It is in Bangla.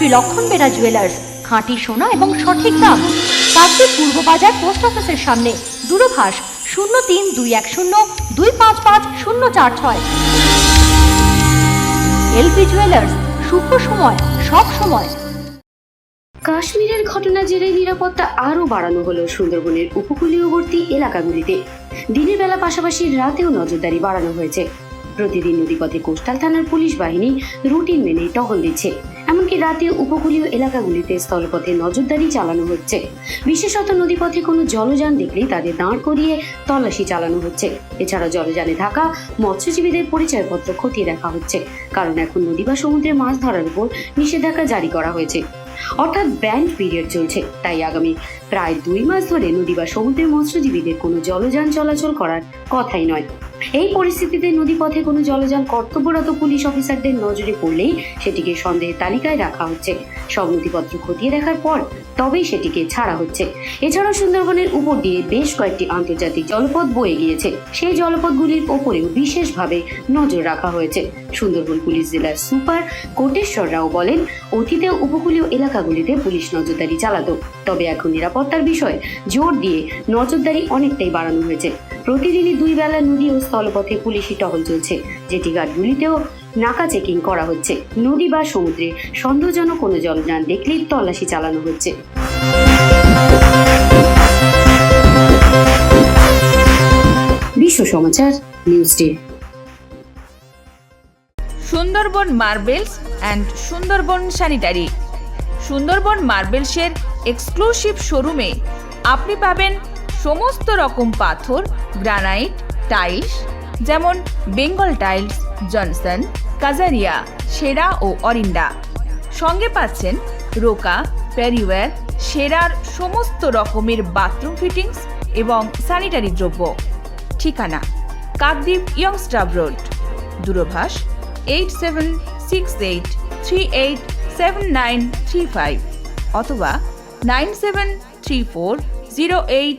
শ্রী লক্ষণ বেরা জুয়েলার্স খাঁটি সোনা এবং সঠিক দাম। কাকদ্বীপ পূর্ব বাজার পোস্ট অফিসের সামনে, দূরভাষ শূন্য তিন দুই এক শূন্য দুই পাঁচ পাঁচ শূন্য চার ছয়। এলপি জুয়েলার্স শুভ সময়, সব সময়। কাশ্মীরের ঘটনা জেরে নিরাপত্তা আরও বাড়ানো হলো সুন্দরবনের উপকূলীয়বর্তী এলাকাগুলিতে। দিনের বেলা পাশাপাশি রাতেও নজরদারি বাড়ানো হয়েছে। প্রতিদিন নদীপথে কোস্টাল থানার পুলিশ বাহিনী রুটিন মেনে টহল দিচ্ছে। এমনকি রাতে উপকূলীয় এলাকাগুলিতে স্থলপথে নজরদারি চালানো হচ্ছে। বিশেষত নদীপথে কোনো জলযান দেখলেই তাদের দাঁড় করিয়ে তল্লাশি চালানো হচ্ছে। এছাড়া জলযানে থাকা মৎস্যজীবীদের পরিচয়পত্র খতিয়ে দেখা হচ্ছে। কারণ এখন নদী বা সমুদ্রে মাছ ধরার উপর নিষেধাজ্ঞা জারি করা হয়েছে। অর্থাৎ ব্যান্ড পিরিয়ড চলছে। তাই আগামী প্রায় দুই মাস ধরে নদী বা সমুদ্রের মৎস্যজীবীদের কোনো জলযান চলাচল করার কথাই নয়। এই পরিস্থিতিতে নদীপথে কোনো জলযান কর্তব্যরত পুলিশ অফিসারদের নজরে পড়লেই সেটিকে সন্দেহের তালিকায় রাখা হচ্ছে। সব নথিপত্র খতিয়ে দেখার পর তবেই সেটিকে ছাড়া হচ্ছে। এছাড়াও সুন্দরবনের উপর দিয়ে বেশ কয়েকটি আন্তর্জাতিক জলপথ বয়ে গিয়েছে। সেই জলপথগুলির ওপরেও বিশেষভাবে নজর রাখা হয়েছে। সুন্দরবন পুলিশ জেলার সুপার কোটেশ্বর রাও বলেন অতীতে উপকূলীয় এলাকাগুলিতে পুলিশ নজরদারি চালাতো। তবে এখন নিরাপত্তার বিষয়ে জোর দিয়ে নজরদারি অনেকটাই বাড়ানো হয়েছে। প্রতিদিনই দুই বেলা নদী ও স্থলপথে পুলিশি টহল চলছে। যেটি ঘাটগুলিতেও নাকা চেকিং করা হচ্ছে। নদী বা সমুদ্রে সন্দেহজনক কোনো জলযান দেখলেই তল্লাশি চালানো হচ্ছে। বিশ্ব সমাচার, news day. Sundarban marbles and Sundarban sanitary. Sundarban মার্বেলসের exclusive শোরুমে আপনি পাবেন সমস্ত রকম পাথর, গ্রানাইট, টাইলস, যেমন বেঙ্গল টাইলস, জনসন, কাজারিয়া, সেরা ও অরিন্ডা সঙ্গে পাচ্ছেন রোকা, প্যারিওয়্যার, সেরার সমস্ত রকমের বাথরুম ফিটিংস এবং স্যানিটারি দ্রব্য। ঠিকানা, কাকদ্বীপ ইয়ংস্টাব road, দূরভাষ eight seven six eight three eight seven nine three five অথবা nine seven three four zero eight